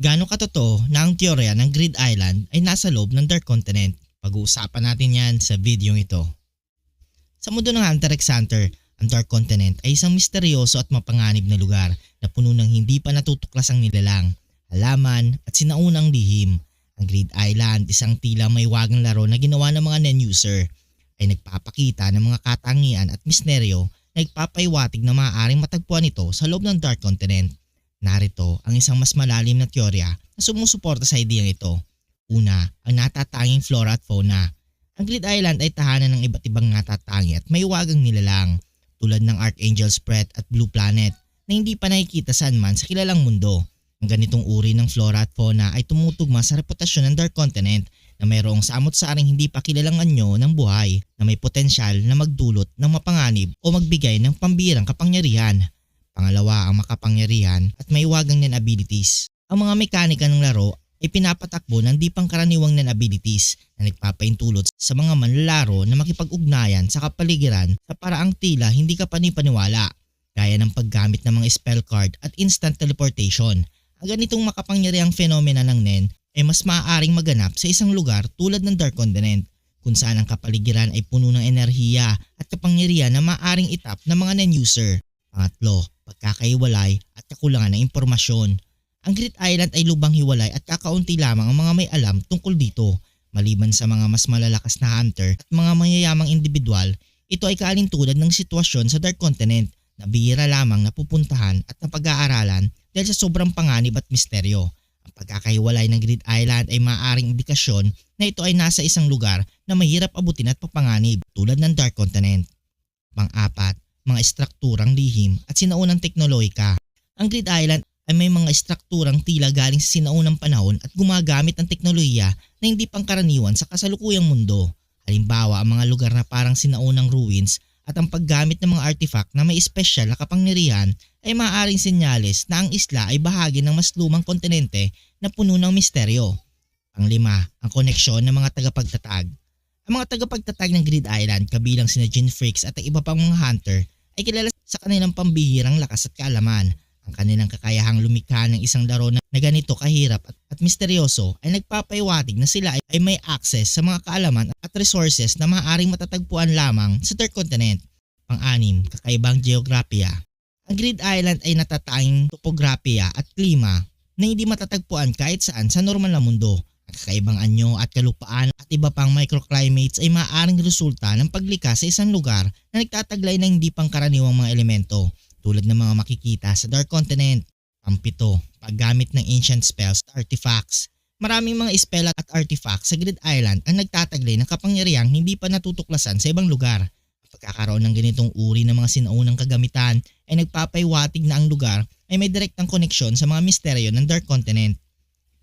Gaano katotoo na ang teorya ng Grid Island ay nasa loob ng Dark Continent? Pag-uusapan natin yan sa video ito. Sa mundo ng Hunter x Hunter, ang Dark Continent ay isang misteryoso at mapanganib na lugar na puno ng hindi pa natutuklasang nilalang, halaman at sinaunang lihim. Ang Grid Island, isang tila may wagang laro na ginawa ng mga non-user, ay nagpapakita ng mga katangian at misteryo na nagpapaiwatig na maaaring matagpuan ito sa loob ng Dark Continent. Narito ang isang mas malalim na teorya na sumusuporta sa ideyang ito. Una, ang natatanging flora at fauna. Ang Grid Island ay tahanan ng iba't ibang natatangi at may wagang nilalang tulad ng Archangel Spread at Blue Planet na hindi pa nakikita saan man sa kilalang mundo. Ang ganitong uri ng flora at fauna ay tumutugma sa reputasyon ng Dark Continent na mayroong samot-saring hindi pa kilalang anyo ng buhay na may potensyal na magdulot ng mapanganib o magbigay ng pambirang kapangyarihan. Pangalawa ang makapangyarihan at may wagang nan abilities. Ang mga mekanika ng laro ay pinapatakbo ng di pangkaraniwang nan abilities na nagpapaintulot sa mga manlalaro na makipag-ugnayan sa kapaligiran sa paraang tila hindi ka panipaniwala gaya ng paggamit ng mga spell card at instant teleportation. Ang ganitong makapangyarihang fenomena ng NEN ay mas maaaring maganap sa isang lugar tulad ng Dark Continent kung saan ang kapaligiran ay puno ng enerhiya at kapangyarihan na maaaring itap ng mga non-user. Pangatlo, pagkakaiwalay at kakulangan ng impormasyon. Ang Great Island ay lubang hiwalay at kakaunti lamang ang mga may alam tungkol dito. Maliban sa mga mas malalakas na hunter at mga mayayamang individual, ito ay kaalintulad ng sitwasyon sa Dark Continent na bihira lamang na pupuntahan at napag-aaralan dahil sa sobrang panganib at misteryo. Ang pagkakahiwalay ng Grid Island ay maaaring indikasyon na ito ay nasa isang lugar na mahirap abutin at papanganib tulad ng Dark Continent. Pang-apat, mga estrukturang lihim at sinaunang teknolohika. Ang Grid Island ay may mga estrukturang tila galing sa sinaunang panahon at gumagamit ng teknolohiya na hindi pangkaraniwan sa kasalukuyang mundo. Halimbawa ang mga lugar na parang sinaunang ruins at ang paggamit ng mga artifact na may espesyal na kapangyarihan ay maaaring senyales na ang isla ay bahagi ng mas lumang kontinente na puno ng misteryo. Panglima, ang koneksyon ng mga tagapagtatag. Ang mga tagapagtatag ng Grid Island kabilang sina Gin Freaks at ang iba pang mga hunter ay kilala sa kanilang pambihirang lakas at kaalaman. Ang kanilang kakayahang lumikha ng isang laro na, ganito kahirap at, at misteryoso ay nagpapaiwatig na sila ay, ay may access sa mga kaalaman at resources na maaaring matatagpuan lamang sa third continent. Pang-anim, kakaibang geografiya. Ang Grid Island ay natatanging topografiya at klima na hindi matatagpuan kahit saan sa normal na mundo. Ang kakaibang anyo at kalupaan iba pang microclimates ay maaaring resulta ng paglikha sa isang lugar na nagtataglay ng hindi pangkaraniwang mga elemento tulad ng mga makikita sa Dark Continent. Pampito, paggamit ng ancient spells at artifacts. Maraming mga spell at artifacts sa Grid Island ang nagtataglay ng kapangyarihang hindi pa natutuklasan sa ibang lugar. Ang pagkakaroon ng ganitong uri ng mga sinaunang kagamitan ay nagpapaiwatig na ang lugar ay may direktang koneksyon sa mga misteryo ng Dark Continent.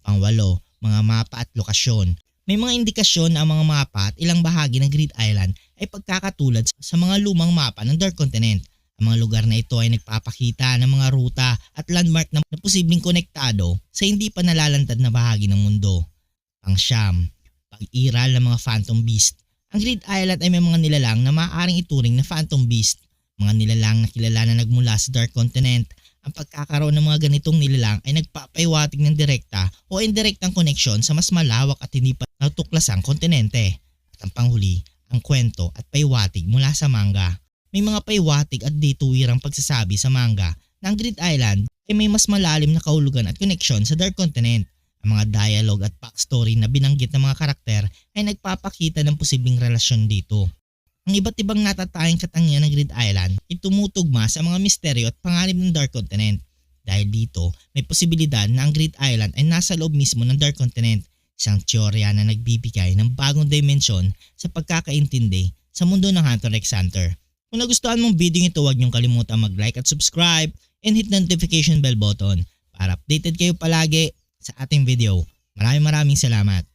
Pangwalo, mga mapa at lokasyon. May mga indikasyon na ang mga mapa at ilang bahagi ng Grid Island ay pagkakatulad sa mga lumang mapa ng Dark Continent. Ang mga lugar na ito ay nagpapakita ng mga ruta at landmark na, posibleng konektado sa hindi pa nalalantad na bahagi ng mundo. Pangsyam, pag-iral ng mga Phantom Beast. Ang Grid Island ay may mga nilalang na maaaring ituring na Phantom Beast. Mga nilalang na kilala na nagmula sa Dark Continent. Ang pagkakaroon ng mga ganitong nilalang ay nagpapaiwatig ng direkta o indirektang koneksyon sa mas malawak at hindi pa natuklasang kontinente. At ang panghuli, ang kwento at paiwatig mula sa manga. May mga paiwatig at dituwirang pagsasabi sa manga na ang Grid Island ay may mas malalim na kahulugan at koneksyon sa Dark Continent. Ang mga dialogue at backstory na binanggit ng mga karakter ay nagpapakita ng posibleng relasyon dito. Ang iba't ibang natatayang katangian ng Grid Island ay tumutugma sa mga misteryo at panganib ng Dark Continent. Dahil dito, may posibilidad na ang Grid Island ay nasa loob mismo ng Dark Continent, isang teorya na nagbibigay ng bagong dimensyon sa pagkakaintindi sa mundo ng Hunter x Hunter. Kung nagustuhan mong video ito, huwag niyong kalimutan mag-like at subscribe and hit notification bell button para updated kayo palagi sa ating video. Maraming maraming salamat.